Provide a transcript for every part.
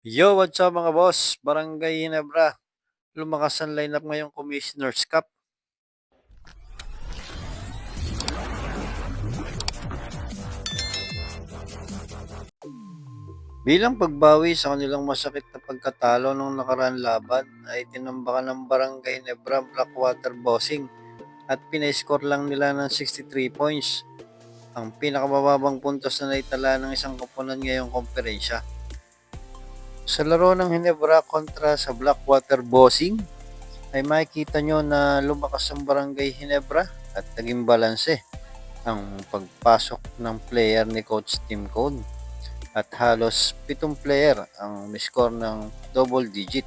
Yo, what's up mga boss? Barangay Hinebra. Lumakas ang lineup ngayong Commissioner's Cup. Bilang pagbawi sa kanilang masakit na pagkatalo nung nakaraan laban ay tinambakan ng Barangay Hinebra Blackwater Bossing at pinaiscore lang nila ng 63 points. Ang pinakamababang puntos na naitala ng isang koponan ngayong komperensya. Sa laro ng Hinebra kontra sa Blackwater Bossing, ay makikita nyo na lumakas ang Barangay Hinebra at naging balanse ang pagpasok ng player ni Coach Tim Cone at halos pitong player ang miscore ng double digit.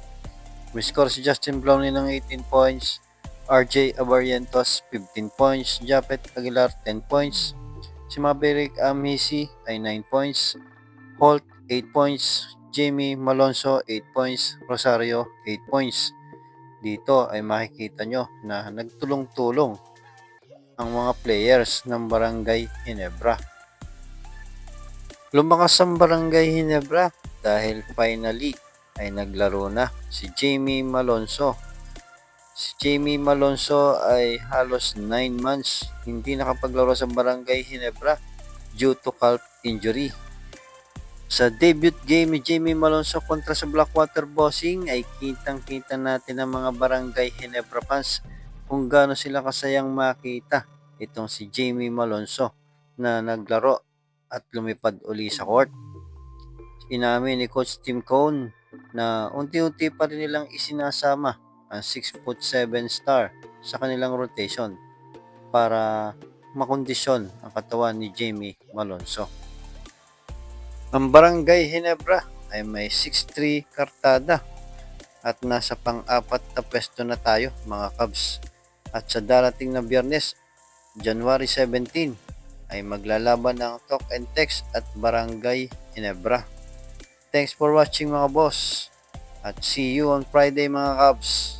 Miscore si Justin Brownlee ng 18 points, RJ Abarientos 15 points, Japet Aguilar 10 points, si Maverick Amhisi ay 9 points, Holt 8 points, Jamie Malonzo 8 points, Rosario 8 points. Dito ay makikita nyo na nagtulong-tulong ang mga players ng Barangay Hinebra. Lumakas ang Barangay Hinebra dahil finally ay naglaro na si Jamie Malonzo. Si Jamie Malonzo ay halos 9 months hindi nakapaglaro sa Barangay Hinebra due to calf injury. Sa debut game ni Jamie Malonzo kontra sa Blackwater Bossing ay kitang-kita natin ang mga Barangay Hinebra fans kung gaano sila kasayang makita itong si Jamie Malonzo na naglaro at lumipad uli sa court. Inamin ni Coach Tim Cone na unti-unti pa rin nilang isinasama ang 6 foot 7 star sa kanilang rotation para makondisyon ang katawan ni Jamie Malonzo. Ang Barangay Hinebra ay may 6-3 kartada at nasa pang-apat na pwesto na tayo mga Cubs. At sa darating na biyernes, January 17, ay maglalaban ng Talk and Text at Barangay Hinebra. Thanks for watching mga boss at see you on Friday mga Cubs.